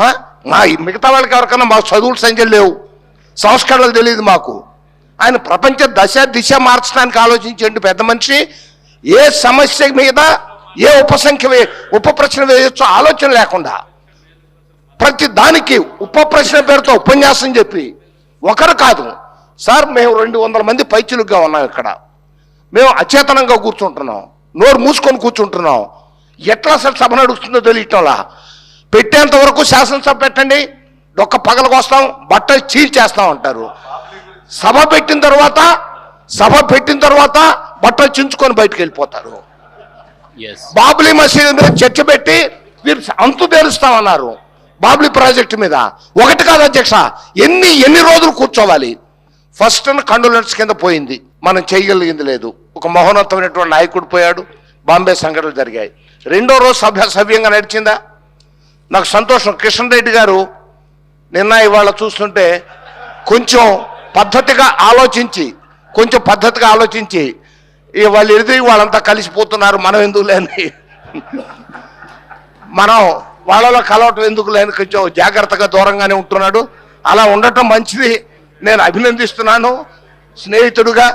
మా మిగతా వాళ్ళకి ఎవరికన్నా మాకు చదువుల సంఖ్యలు లేవు. సంస్కరణలు తెలియదు మాకు. ఆయన ప్రపంచ దశ దిశ మార్చడానికి ఆలోచించండి పెద్ద మనిషి ఏ సమస్య మీద ఏ ఉపసంఖ్య వే ఉప ప్రశ్న వేయొచ్చో ఆలోచన లేకుండా ప్రతి దానికి ఉప ప్రశ్న పేరుతో ఉపన్యాసం చెప్పి ఒకరు కాదు. సార్ మేము రెండు వందల మంది పైచులుగా ఉన్నాం ఇక్కడ. మేము అచేతనంగా కూర్చుంటున్నాం. నోరు మూసుకొని కూర్చుంటున్నాం. ఎట్లా అసలు సభ నడుస్తుందో తెలియటంలా. పెట్టేంత వరకు శాసనసభ పెట్టండి. డొక్క పగలకొస్తాం బట్టలు చీల్చేస్తాం అంటారు. సభ పెట్టిన తర్వాత సభ పెట్టిన తర్వాత బట్టలు చించుకొని బయటకు వెళ్ళిపోతారు. బాబ్లీ మసీదు మీద చర్చ పెట్టి మీరు అంతు తేలుస్తామన్నారు బాబ్లీ ప్రాజెక్టు మీద. ఒకటి కాదు అధ్యక్ష ఎన్ని ఎన్ని రోజులు కూర్చోవాలి? ఫస్ట్ కండోలెన్స్ కింద పోయింది. మనం చేయగలిగింది లేదు. ఒక మహోన్నతమైనటువంటి నాయకుడు పోయాడు. బాంబే సంఘటనలు జరిగాయి. రెండో రోజు సభ్య సవ్యంగా నడిచిందా? నాకు సంతోషం. కిషన్ రెడ్డి గారు నిన్న ఇవాళ చూస్తుంటే కొంచెం పద్ధతిగా ఆలోచించి కొంచెం పద్ధతిగా ఆలోచించి వాళ్ళు ఎదురు వాళ్ళంతా కలిసిపోతున్నారు మనం ఎందుకు లేని? మనం వాళ్ళలో కలవటం ఎందుకు లేని? కొంచెం జాగ్రత్తగా దూరంగానే ఉంటున్నాడు. అలా ఉండటం మంచిది. నేను అభినందిస్తున్నాను. స్నేహితుడుగా